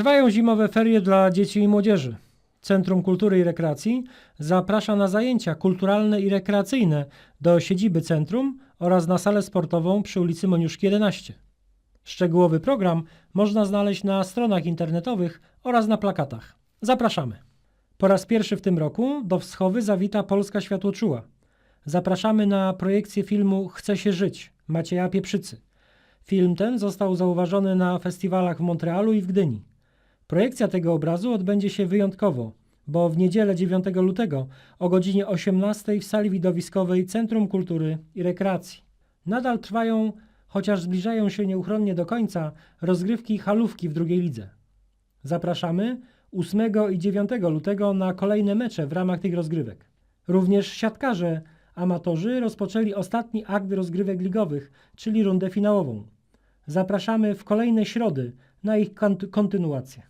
Trwają zimowe ferie dla dzieci i młodzieży. Centrum Kultury i Rekreacji zaprasza na zajęcia kulturalne i rekreacyjne do siedziby centrum oraz na salę sportową przy ulicy Moniuszki 11. Szczegółowy program można znaleźć na stronach internetowych oraz na plakatach. Zapraszamy. Po raz pierwszy w tym roku do Wschowy zawita Polska Światłoczuła. Zapraszamy na projekcję filmu Chce się żyć Macieja Pieprzycy. Film ten został zauważony na festiwalach w Montrealu i w Gdyni. Projekcja tego obrazu odbędzie się wyjątkowo, bo w niedzielę 9 lutego o godzinie 18 w sali widowiskowej Centrum Kultury i Rekreacji. Nadal trwają, chociaż zbliżają się nieuchronnie do końca, rozgrywki halówki w drugiej lidze. Zapraszamy 8 i 9 lutego na kolejne mecze w ramach tych rozgrywek. Również siatkarze amatorzy rozpoczęli ostatni akt rozgrywek ligowych, czyli rundę finałową. Zapraszamy w kolejne środy na ich kont- kontynuację.